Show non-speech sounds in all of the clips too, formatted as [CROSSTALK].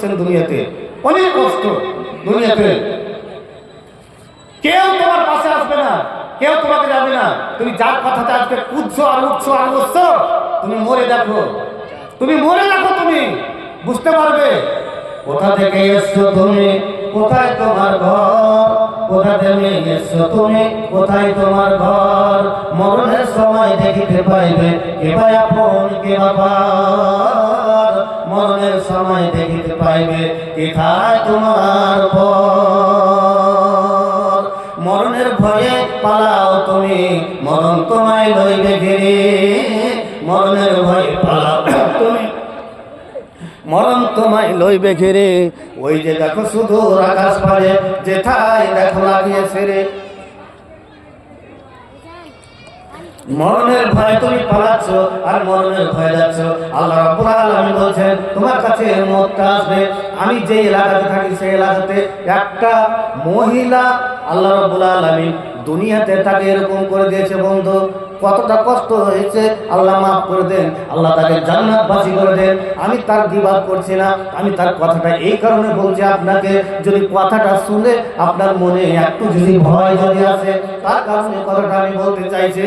করছেন দুনিয়াতে। অনেক কষ্ট দুনিয়াতে। কেউ তোমার পাশে আসবে না, কেউ তোমাকে যাবে না। তুমি যার কথাতে আজকে কুদছো আর উঠছো আর বসছো তুমি মরে দেখো। তুমি মরে দেখো তুমি, বুঝতে পারবে? কোথা থেকে এসছো তুমি? কোথায় তোমার ঘর? কোথা থেকে এসছো তুমি? কোথায় তোমার ঘর? মরণের সময় দেখিতে পাইবে, কে বা আপন, কে বাবার মরণের সময় দেখিতে পাইবে কোথায় তোমার পর মরণের ভয়ে পালাও তুমি, মরণ তোমায় লইবে ঘিরে। মরণের ভয়ে পালাও তুমি, মরণ তোমায় লইবে ঘিরে। ওই যে দেখো শুধু আকাশ পারে যেথায় দেখো লাগিয়েছে রে মরণের ভয় তুমি পালাচ্ছ আর মরণের ভয় যাচ্ছ। আল্লাহ রাব্বুল আলামিন বলছেন, তোমার কাছে মতটা আসবে। আমি যে এলাকাতে থাকি সেই এলাকাতে একটা মহিলা আল্লাহ রাব্বুল আলামিন দুনিয়াতে তাকে এরকম করে দিয়েছে, বন্ধু। কতটা কষ্ট হয়েছে, আল্লাহ মাফ করে দেন। আল্লাহ তাকে জান্নাতবাসী করে দেন। আমি তার বিবাদ করছি না। আমি তার কথাটা এই কারণে বলছি আপনাকে, যদি কথাটা শুনে আপনার মনে একটু যদি ভয় যদি আসে, তার কারণে কথাটা আমি বলতে চাইছি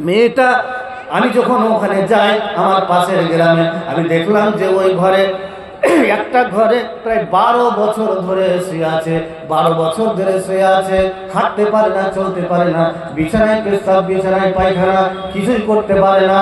মেয়েটা, আমি যখন ওখানে যাই, আমার পাশের গ্রামে, আমি দেখলাম যে ওই ঘরে, [CLEARS THROAT] একটা ঘরে প্রায় বারো বছর ধরে শুয়ে আছে, বারো বছর ধরে শুয়ে আছে, হাঁটতে পারে না, চলতে পারে না, বিছানায় পেশাব, বিছানায় পায়খানা, কিছুই করতে পারে না।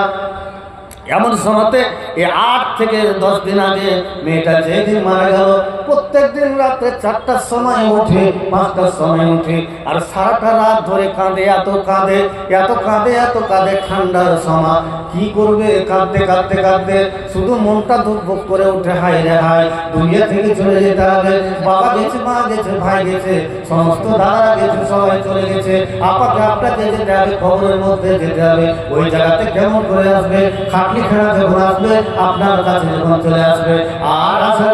এমন সময়তে, এই আট থেকে দশ দিন আগে মেয়েটা যেদিন মারা গেল প্রত্যেক দিন রাত্রে চারটার সময় উঠে, পাঁচটার সময় উঠে, আর সারাটা রাত ধরে কাঁদে, এত কাঁদে এত কাঁদে এত কাঁদে, ঠান্ডার সময়। কি করবে? কাঁদতে কাঁদতে কাঁদতে শুধু মনটা করে উঠে হাই রে হাই দুনিয়া থেকে চলে যেতে হবে। বাবা গেছে, মা গেছে, ভাই গেছে, সমস্ত দাদা গেছে, সবাই চলে গেছে। আপাকে, আপনাকে যেতে হবে, খবরের মধ্যে যেতে হবে। ওই জায়গাতে কেমন করে আসবে? খাটনি খেলা যখন আসবে, আপনার কাছে যখন চলে আসবে। আর বাচ্চাগুলো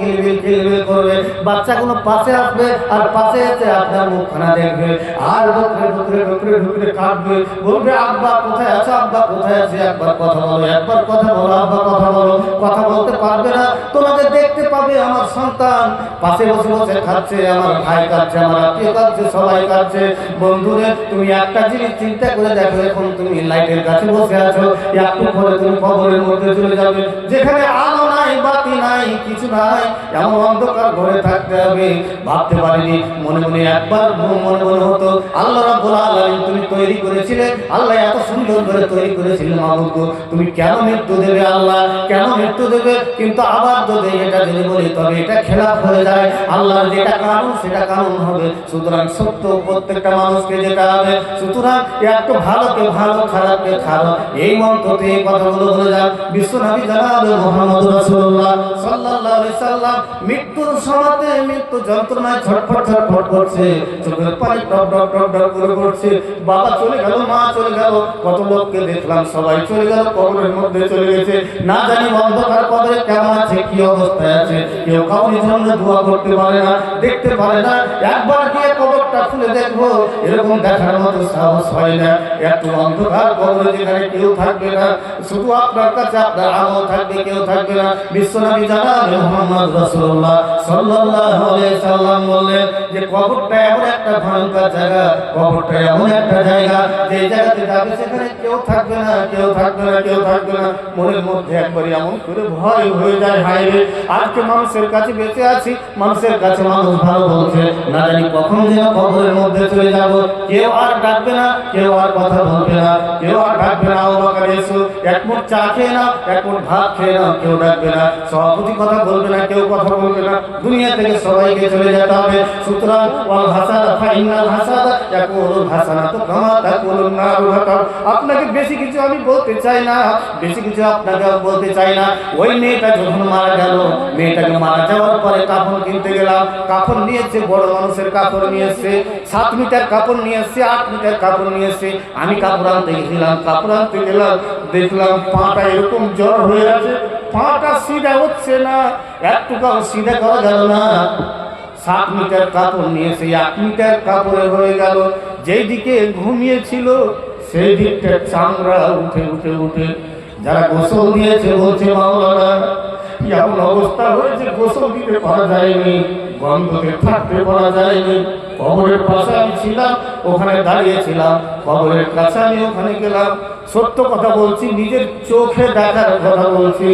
কিলবিল কিলবিল করবে, বাচ্চাগুলো পাশে আসবে আর পাশে এসে আপনার মুখখানা দেখবে। আর ঢুকরে ঢুকরে ঢুকরে ঢুকরে কাঁদবে। বলবে, আব্বা, কোথায় আছো? আব্বা, কোথায় আছে? একবার কথা বলো, একবার কথা বলো, আব্বা, কথা বলো। কথা বলতে পারবে না, তোমাকে দেখতে পাবে আমার সন্তান। পাশে বসে বসে খাচ্ছে, আমার ভাই কাচ্ছে আমার আত্মীয় কাচ্ছে সবাই কাচ্ছে বন্ধুরে, তুমি একটা জিনিস চিন্তা করে দেখো, এখন তুমি লাইটের কাছে বসে আছো। একটু পরে তুমি কবরের মধ্যে চলে যাবে। যেখানে নাই বাতি নাই কিছু নাই, এমন অন্ধকার ঘরে থাকতে হবে। ভাবতে পারিনি, মনে মনে একবার মনে মনে হতো, আল্লাহ রাব্বুল আলামিন তুমি তৈরি করেছিলে, আল্লাহ এত সুন্দর করে তৈরি করেছিলে মাহবুব তুমি কেন মৃত্যু দেবে আল্লাহ? কেন মৃত্যু দেবে? কিন্তু আবার যদি এটা যদি বলি, তবে এটা খেলাফ হয়ে যায়। আল্লাহর যেটা কানুন, সেটা কানুন হবে। সুতরাং সত্য প্রত্যেকটা মানুষকে যেতে হবে। সুতরাং একটু ভালোকে ভালো, খারাপকে খারাপ। এই মন্ত্রতে এই কথাগুলো বলে যান। বিশ্বনবী জানাব মোহাম্মদ রাসূলুল্লাহ সাল্লাল্লাহু আলাইহি সাল্লাম মৃত্যুর মৃত্যু যন্ত্রণায় ছটফট ছটফট করছে, চোখের পানি টপ টপ টপ টপ করে পড়ছে। বাবা চলে গেল, মা চলে গেল, কত লোককে দেখলাম, সবাই চলে গেল, কবরের মধ্যে চলে গেছে। না জানি অন্ধকার কেমন আছে, কি অবস্থায় আছে, কেউ কাউকে জন্য দোয়া করতে পারে না, দেখতে পারে না। একবার গিয়ে কবরটা খুলে দেখব। এরকম দেখার মতো সাহস হয় না। একটু অন্ধকার কবরে যেখানে কেউ থাকবে না। শুধু আপনার কাছে আপনার আমল থাকবে, কেউ থাকবে না। বিশ্বনবী জানাবে মোহাম্মদ রাসূলুল্লাহ সাল্লাল্লাহু আলাইহি সাল্লাম বললেন যে, কবরটা এমন একটা ভয়ঙ্কর জায়গা, কবরটা এমন একটা জায়গা, যে জায়গাতে যাবে সেখানে কেউ থাকবে না, কেউ থাকবে না, কেউ থাকবে না। মনের মধ্যে একবার এমন করে ভয় হয়ে যায়, হায় রে। আজকে মানুষের কাছে বেঁচে আছি, মানুষের কাছে মানুষ ভালো বলছে। না জানি কখন যেন কবরের মধ্যে চলে যাব। কেউ আর ডাকবে না, কেউ আর কথা বলবে না। কেউ আর ডাকবে না, ও বাকার এসো এক মুঠ চা খেয়ে না এক মুঠ ভাত খেয়ে না কেউ ডাকবে না। সভাপতি কথা বলবে না, কেউ কথা বলবে না। দুনিয়া থেকে সবাইকে চলে যেতে হবে। সুতরাং ওয়াল হাসাদা ফাইনাল হাসাদা ইয়াকুলুল হাসানাতু কামা তাকুলুন নারু হাকার আপনাকে বেশি কিছু আমি বলতে চাই না, বেশি কিছু আপনাকে বলতে চাই না। ওই মেয়েটা যখন মারা গেল, মেয়েটাকে মারা যাওয়ার পরে কাপড় কিনতে গেলাম। কাপড় নিয়েছে, বড় মানুষের কাপড় নিয়ে এসছে, সাত মিটার কাপড় নিয়ে এসছে, আট মিটার কাপড় নিয়ে এসছে। আমি কাপড় আনতে গেছিলাম, কাপড় আনতে গেলাম, দেখলাম পাটা এরকম জ্বর হয়ে আছে, পাটা সিধা হচ্ছে না, একটুকাও সিধা করা গেল না। সাত মিটার কাপড় নিয়ে সেই আট মিটার কাপড়ে হয়ে গেল, যেই দিকে ঘুমিয়েছিল, সেই দিকটা চামড়া উঠে উঠে উঠে, যারা গোসল দিয়েছে বলছে, মাওলানা, এমন অবস্থা হয়েছে, গোসল দিতে পারা যায়নি, গন্ধতে থাকতে পারা যায়নি। কবরের পাশে আমি ছিলাম, ওখানে দাঁড়িয়েছিলাম কবরের কাছে আমি ওখানে গেলাম। সত্য কথা বলছি, নিজের চোখে দেখার কথা বলছি।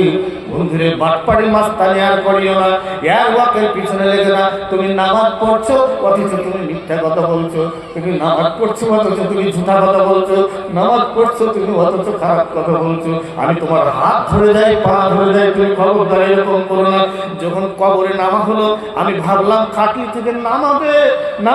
বন্ধুরে, বাটপাড়ি মাছ তানি আর করিও না। এক ওয়াকের পিছনে লেগে না। তুমি নামাজ পড়ছো, অথচ তুমি মিথ্যা কথা বলছো। তুমি নামাজ পড়ছো, অথচ তুমি ঝুঠা কথা বলছো। নামাজ পড়ছো, তুমি অথচ খারাপ কথা বলছো। আমি তোমার হাত ধরে যাই, পা ধরে যাই, তুমি খবরদার এরকম করো না। যখন কবরে নামা হলো, আমি ভাবলাম খাটলি থেকে নামাবে।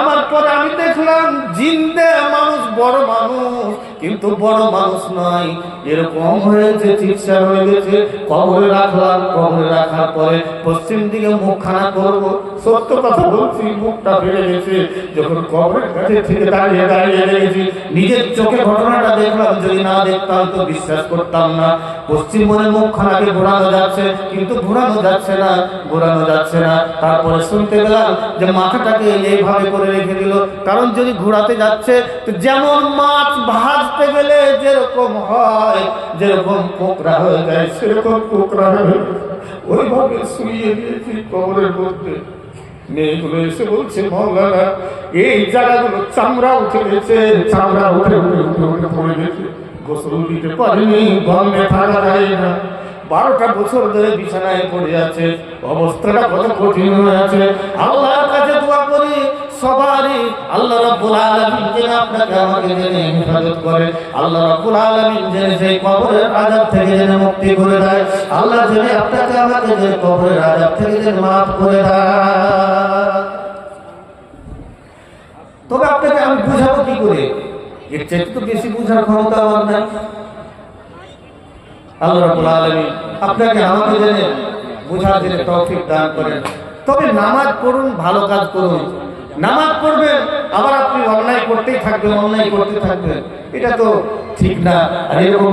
নামার পরে আমি দেখলাম, জিন্দে মানুষ বড় মানুষ, কিন্তু বড় মানুষ নয়। এরকম হয়েছে চিকিৎসা হয়ে গেছে কবরে রাখলাম, কবরে রাখার পরে পশ্চিম দিকে মুখখানা করব। সত্য কথা বলছি, মুখটা বেড়ে গেছে। যখন কবরের কাছে থেকে দাঁড়িয়ে দাঁড়িয়ে দেখেছি, নিজের চোখে ঘটনাটা দেখলাম, যদি না দেখতাম তো বিশ্বাস করতাম না। পশ্চিম মনে মুখখানাকে ঘোরানো যাচ্ছে, কিন্তু ঘোরানো যাচ্ছে না, ঘোরানো যাচ্ছে না। তারপরে শুনতে পেলাম যে মাথাটাকে এইভাবে করে রেখে দিল। কারণ যদি ঘোরাতে যাচ্ছে, তো যেমন মাছ ভাজতে গেলে যেরকম হয়, যেরকম কোকড়া হয়ে যায়, সেরকম কোকড়া হয়ে ওইভাবে শুইয়ে দিয়েছি কবরের মধ্যে। মেয়েগুলো এসে বলছে, মৌলানা, এই জায়গাগুলো চামড়া উঠে গেছে, চামড়া উঠে উঠে উঠে উঠে পড়ে গেছে। গোসল পারিনি গন্ধে থাকা যায় না। বারোটা বছর ধরে বিছানায় পড়ে আছে, অবস্থাটা কত কঠিন হয়ে আছে। আল্লাহর কাছে দোয়া করি, সবারই আল্লাহ রাব্বুল আলামিন যেন আপনাকে আমাকে জেনে হেফাজত করে। আল্লাহ রাব্বুল আলামিন যেন সেই কবরের আযাব থেকে যেন মুক্তি করে দেয়। আল্লাহ যেন আপনাকে আমাকে যে কবরের আযাব থেকে যেন মাফ করে দেয়। তবে আপনাকে আমি বুঝাবো কি করে? এর চেয়ে তো বেশি বুঝার ক্ষমতা আমার নাই। আল্লাহ রাব্বুল আলামিন আপনাকে আমাকে জেনে বুঝার জন্য তৌফিক দান করেন। তবে নামাজ পড়ুন, ভালো কাজ করুন। নামাজ পড়বেন, আবার আপনি অন্যায় করতেই থাকবেন, অন্যায় করতে থাকবেন। এটা তো ঠিক না। আর এরকম